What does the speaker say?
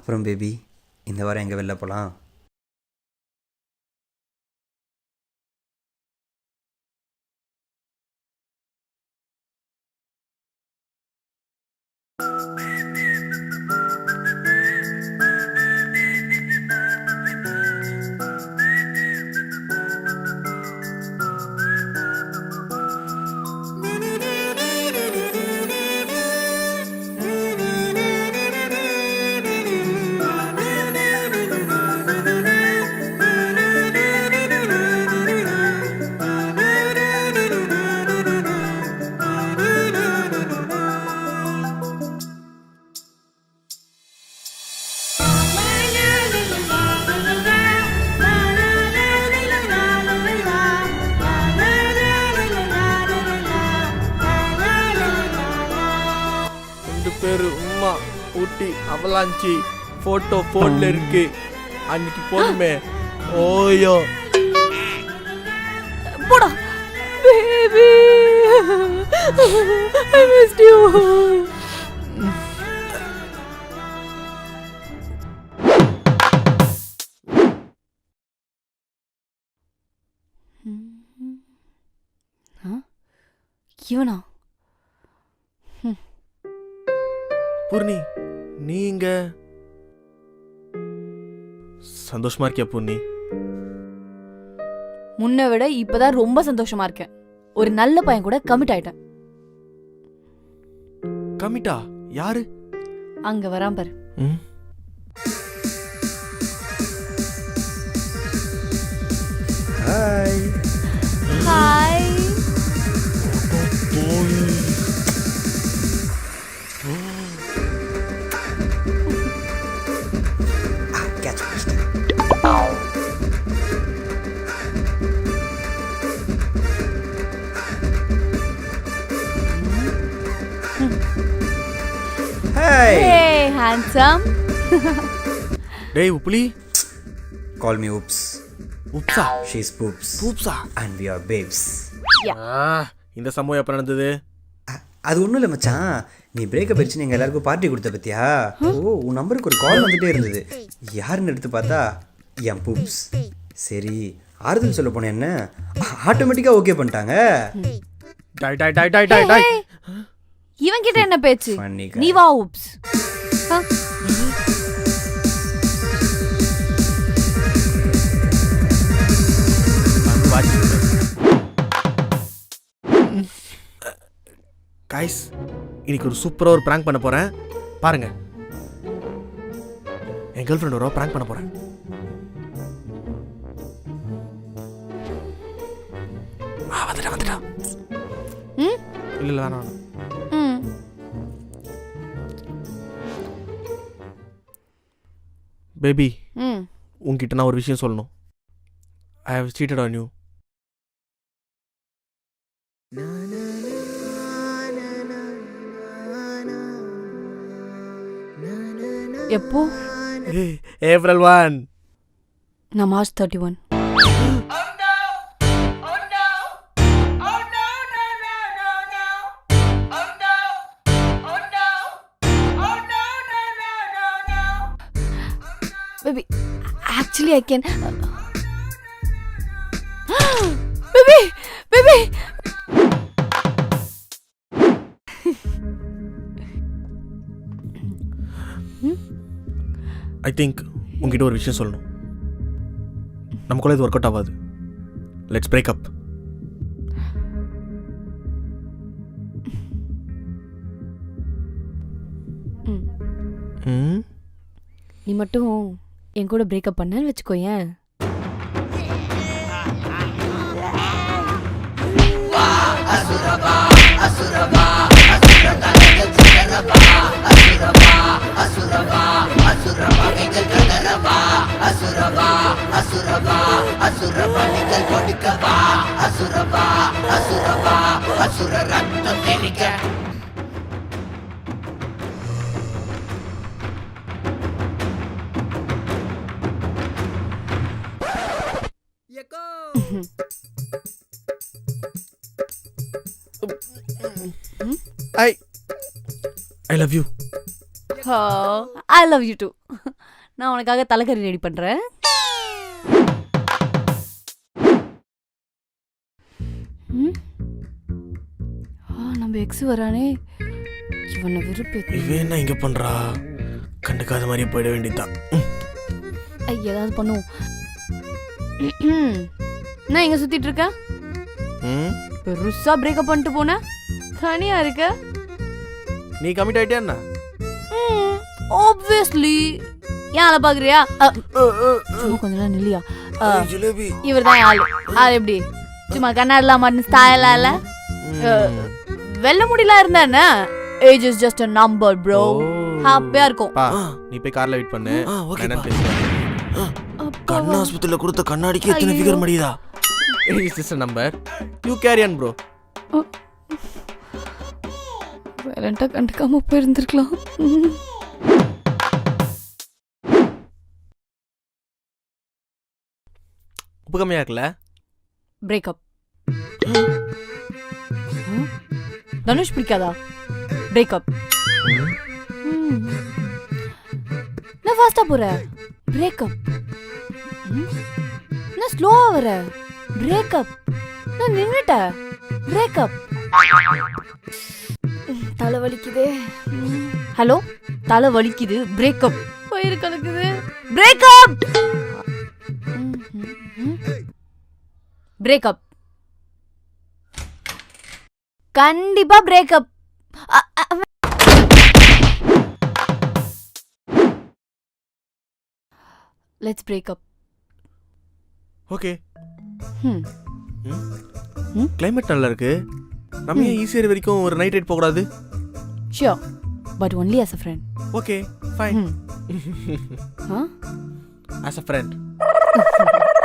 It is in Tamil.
அப்புறம் பேபி இந்த வாரம் எங்கே வெளில போகலாம் ரெண்டு பேரு உம்மா. ஊட்டி அவலாஞ்சி போட்டோ போன்ல இருக்கு. அன்னைக்கு போதுமே ஓயோ. போடா. பேபி ஐ மிஸ்ட் யூ இவனா? பூர்ணி நீங்க சந்தோஷமா இருக்கியா பூர்ணி? முன்ன விட இப்பதான் ரொம்ப சந்தோஷமா இருக்கேன். ஒரு நல்ல பையன் கூட கமிட் ஆயிட்டேன். கமிட்டா யாரு? அங்க வரான் பாரு. ம்? ஹேண்ட்ஸம் டேய் உப்புலி. கால் மீ உப்ஸ் உப்ஸா ஷீஸ் பூப்ஸ் பூப்ஸா அண்ட் வி ஆர் பேப்ஸ் ஆ, இந்த சம்பவம் எப்ப நடந்தது? அது ஒன்றும் இல்லை மச்சான். நீ பிரேக்கப் ஆயிடுச்சு எங்கள் எல்லாருக்கும் பார்ட்டி கொடுத்த பத்தியா? ஓ உன் நம்பருக்கு ஒரு கால் வந்துட்டே இருந்தது. யாருன்னு எடுத்து பார்த்தா என் பூப்ஸ் சரி ஆறுதல் சொல்ல போனேன் என்ன? ஆட்டோமேட்டிக்காக ஓகே பண்ணிட்டாங்க. டாய் டாய் டாய் டாய் டாய் டாய். இவன் கிட்ட என்ன பேச்சு. நீ வா உப்ஸ் கைஸ் இன்னைக்கு ஒரு சூப்பரா ஒரு பிராங்க் பண்ண போறேன். பாருங்க. என் கேர்ள் ஃப்ரெண்ட் ஒரு பிராங்க் பண்ண போறேன். ஆ, வந்துட்டா வந்துட்டா. இல்ல இல்ல வேணாம் பேபி ம். உன்கிட்ட நான் ஒரு விஷயம் சொல்லணும். I have cheated on you ఎప్పు? ఏప్రిల్ వన్ నా March thirty one. Baby actually I can baby baby I think உங்ககிட்ட ஒரு விஷயம் சொல்லணும். நமக்குள்ள இது ஒர்க் அவுட் ஆகாது லெட்ஸ் பிரேக் அப் நீ மட்டும் என் கூட பிரேக்கப் பண்ணன்னு வச்சுக்கோயேன். I. I love you I love you too நான் உனக்காக தலைக்கறி ரெடி பண்றேன். ம்? நம்ம எக்ஸ் வரானே. இவனை விருப்பம் இவன் என்ன இங்க பண்றா? கண்டுக்காத மாதிரியே போயிட வேண்டியதுதான். ஐ ஏதாவது பண்ணுவோம். நான் எங்க சுத்திட்டு இருக்க? ம்? பெருசா பிரேக்கப் பண்ணிட்டு போன? தனியா இருக்க? நீ கமிட் ஆயிட்டியா என்ன? ஆப்வியஸ்லி ஏன் அத பாக்குறியா கொஞ்ச நேரம் நில்லியா? ஜிலேபி. இவர் தான் ஆளு அது எப்படி? சும்மா கண்ணாடிலாம் மாட்டின ஸ்டைலா இல்ல வெள்ள முடியலாம் இருந்தா என்ன age is just a number bro ஹாப்பியா இருக்கும். பா நீ போய் கார்ல வெயிட் பண்ணு. ஆ, நான் பேசுறேன் கண் ஆஸ்பத்திரியில கொடுத்த கண்ணாடிக்கு எத்தனை ஃபிகர் முடியுதா? Sister number you carry on bro வேலண்டா கண்டுக்காம போயிருந்திருக்கலாம். உப்பு கம்மியா இருக்குல்ல பிரேக்கப் தனுஷ் பிடிக்காதா பிரேக்கப் நான் ஃபாஸ்டா போற பிரேக்கப் நான் ஸ்லோவா வர பிரேக்கப் நான் நின்னுட்ட பிரேக்கப் தலை வலிக்குதே ஹலோ தலை வலிக்குது பிரேக்கப் வயிறு கலக்குது. பிரேக்கப் பிரேக்கப் கண்டிப்பா பிரேக்கப் லெட்ஸ் பிரேக்கப் ஓகே ம் கிளைமேட் நல்லா இருக்கு நம்ம ஏன் ஈஸியர் வரைக்கும் ஒரு நைட் ரைட் போகக்கூடாது? Sure but only as a friend okay fine as a friend